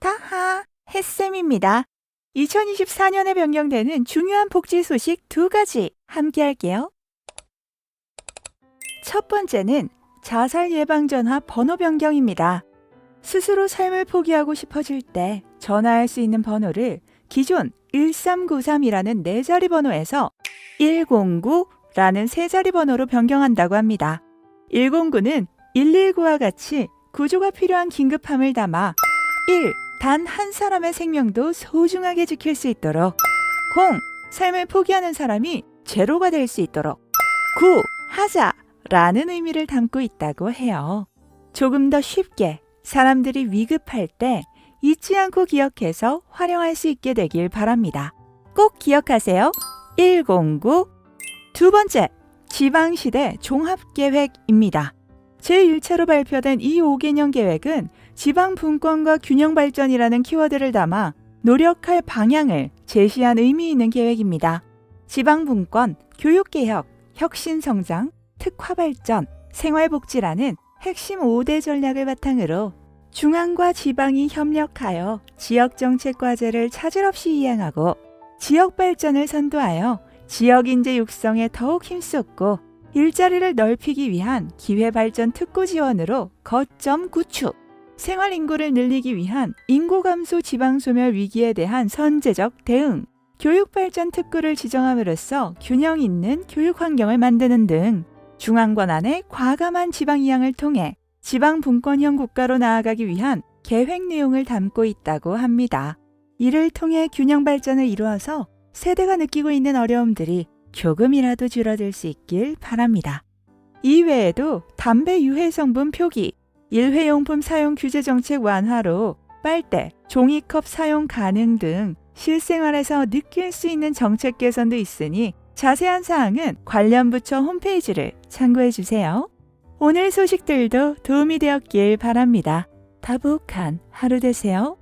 타하, 햇쌤입니다. 2024년에 변경되는 중요한 복지 소식 두 가지 함께 할게요. 첫 번째는 자살 예방 전화 번호 변경입니다. 스스로 삶을 포기하고 싶어질 때 전화할 수 있는 번호를 기존 1393이라는 네 자리 번호에서 109라는 세 자리 번호로 변경한다고 합니다. 109는 119와 같이 구조가 필요한 긴급함을 담아 1. 단 한 사람의 생명도 소중하게 지킬 수 있도록 0. 삶을 포기하는 사람이 제로가 될 수 있도록 9. 하자 라는 의미를 담고 있다고 해요. 조금 더 쉽게 사람들이 위급할 때 잊지 않고 기억해서 활용할 수 있게 되길 바랍니다. 꼭 기억하세요. 109. 두 번째, 지방시대 종합계획입니다. 제1차로 발표된 이 5개년 계획은 지방 분권과 균형 발전이라는 키워드를 담아 노력할 방향을 제시한 의미 있는 계획입니다. 지방 분권, 교육 개혁, 혁신 성장, 특화 발전, 생활복지라는 핵심 5대 전략을 바탕으로 중앙과 지방이 협력하여 지역 정책 과제를 차질 없이 이행하고 지역 발전을 선도하여 지역 인재 육성에 더욱 힘썼고 일자리를 넓히기 위한 기회 발전 특구 지원으로 거점 구축, 생활 인구를 늘리기 위한 인구 감소 지방 소멸 위기에 대한 선제적 대응, 교육 발전 특구를 지정함으로써 균형 있는 교육 환경을 만드는 등 중앙 권한의 과감한 지방 이양을 통해 지방 분권형 국가로 나아가기 위한 계획 내용을 담고 있다고 합니다. 이를 통해 균형 발전을 이루어서 세대가 느끼고 있는 어려움들이 조금이라도 줄어들 수 있길 바랍니다. 이외에도 담배 유해 성분 표기, 일회용품 사용 규제 정책 완화로 빨대, 종이컵 사용 가능 등 실생활에서 느낄 수 있는 정책 개선도 있으니 자세한 사항은 관련 부처 홈페이지를 참고해 주세요. 오늘 소식들도 도움이 되었길 바랍니다. 다복한 하루 되세요.